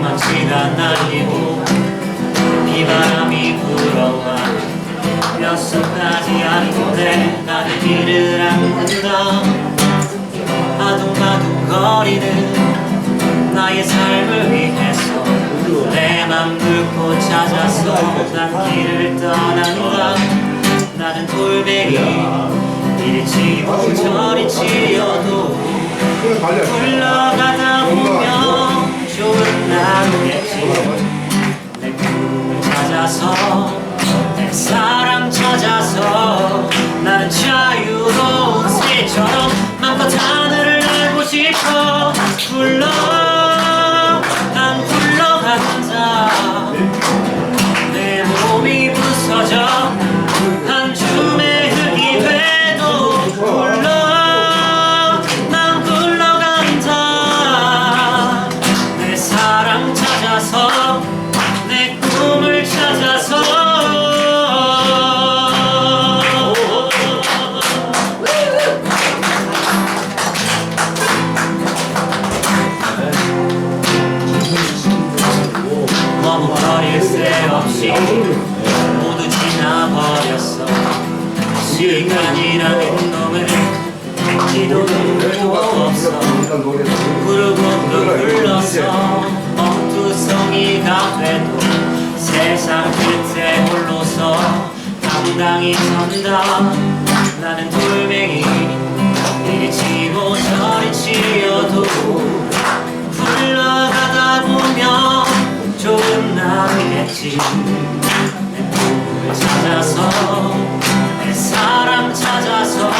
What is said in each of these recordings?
망치가 날리고 비바람이 불어와 뼛속까지 아픈데 나를 길을 안는다 아둥바둥 거리는 나의 삶을 위해서 내맘 뚫고 찾아서 난 길을 떠난다 나는 돌멩이 이리 치고 저리 치여도 흘러가다 보면 좋은 날오겠지. 내 꿈을 찾아서 내 사랑 찾아서 나는 자유로운 새처럼 맘껏 하늘을 날고 싶어. 불러 꿈 세상 끝에 홀로서 당당히 선다. 나는 돌멩이 이리 치고 저리 치여도 흘러가다 보면 좋은 날이겠지. 내 꿈을 찾아서 내 사랑 찾아서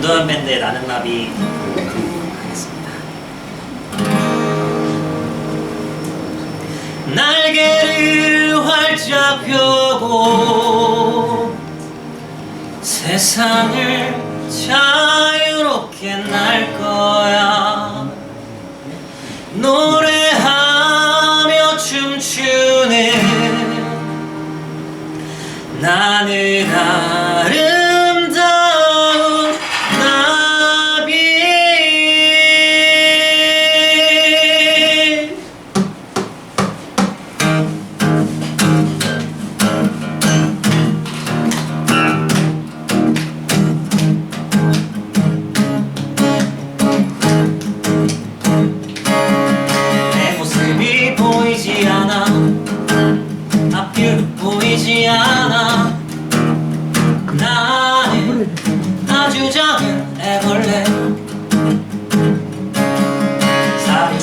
윤도현 밴드의 나는 나비 하겠습니다. 날개를 활짝 펴고 세상을 자유롭게 날 거야 노래하며 춤추는 나는 아름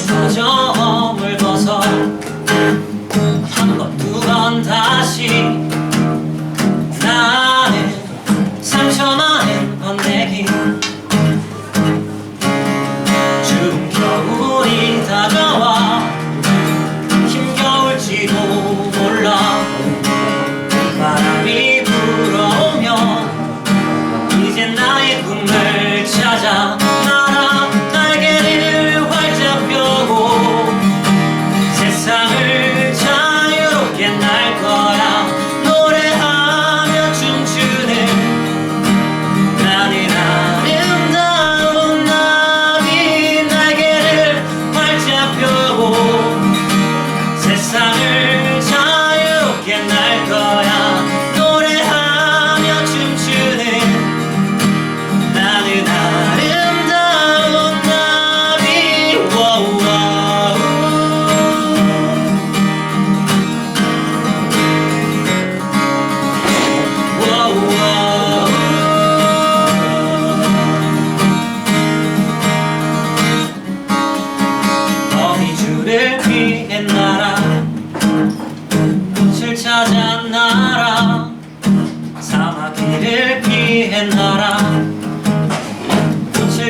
登場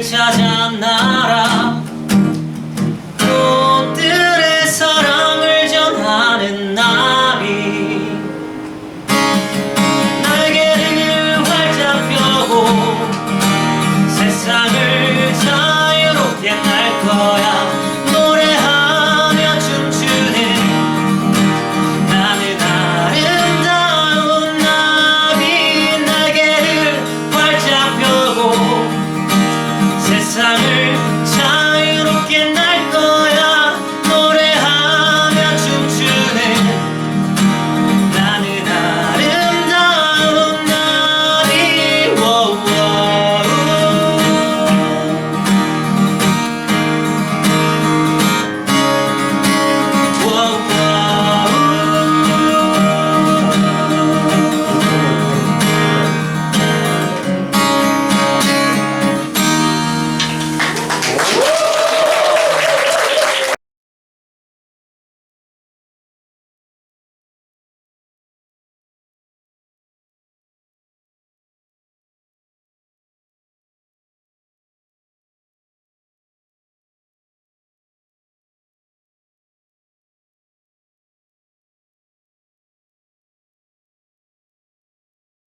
찾아 나라. 세상을